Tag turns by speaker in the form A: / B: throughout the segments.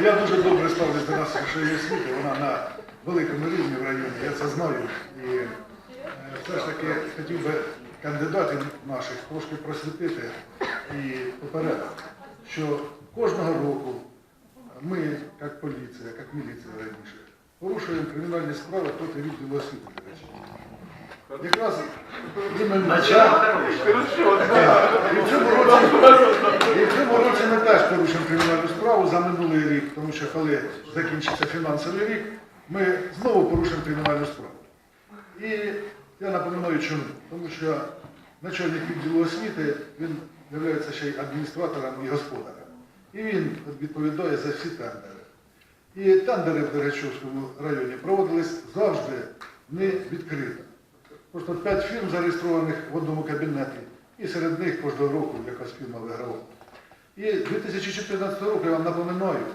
A: Я дуже добре ставлюсь до нашої освіти, вона на великому рівні в районі, я це знаю. І е, все ж таки хотів би кандидатів наших трошки просвітити і попередити, що кожного року ми, як поліція, як міліція раніше, порушуємо кримінальні справи проти відділу освіти. Якраз іменно Так. І в цьому році, і в цьому році ми теж порушимо за минулий рік, тому що коли закінчиться фінансовий рік, ми знову порушимо кримінальну справу. І я напоминаю чому. Тому що начальник відділу освіти, він є ще й адміністратором і господарем. І він відповідає за всі тендери. І тендери в Деречовському районі проводились завжди не відкрито. Просто п'ять фірм зареєстрованих в одному кабінеті, і серед них кожного року якась фірма вигравала. І 2014 року, я вам напоминаю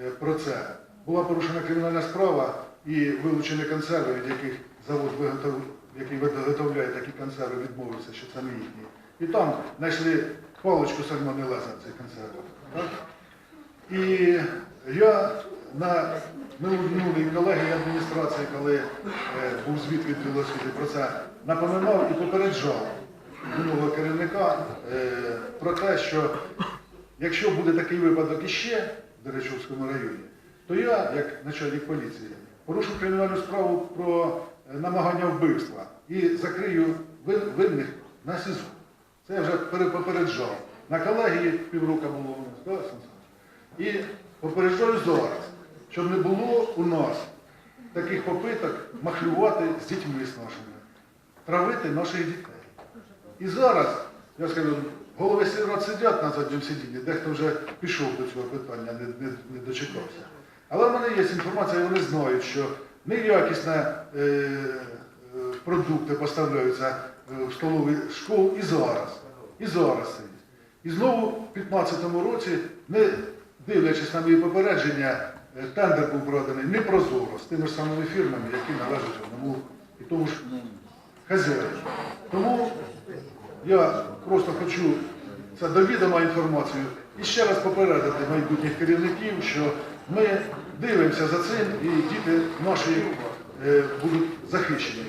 A: е, про це, була порушена кримінальна справа і вилучені консерви, від яких завод виготов... який виготовляє такі консерви, відмовився, що це не їхні. І там знайшли паличку сальмонелеза в цих консервах. Так? І я на минулій колегії адміністрації, коли е, був звіт від освіти про це, напоминав і попереджав минулого керівника е, про те, що якщо буде такий випадок іще в Деречовському районі, то я, як начальник поліції, порушу кримінальну справу про е, намагання вбивства і закрию винних на СІЗО. Це я вже попереджав. На колегії півроку було у нас? І попереджаю зараз, щоб не було у нас таких попиток махлювати з дітьми з нашими, травити наших дітей. І зараз, я скажу, голови сільрад сидять на задньому сидінні, дехто вже пішов до цього питання, не, не, не дочекався. Але в мене є інформація, вони знають, що неякісні е, е, продукти поставляються е, в столові школ і зараз. І зараз. І знову в 2015 році, не дивлячись на мої попередження, е, тендер був проданий непрозоро з тими ж самими фірмами, які належать одному і тому ж хазяїну. Тому я просто хочу це довідома інформацію і ще раз попередити майбутніх керівників, що ми дивимося за цим і діти наші е, будуть захищені.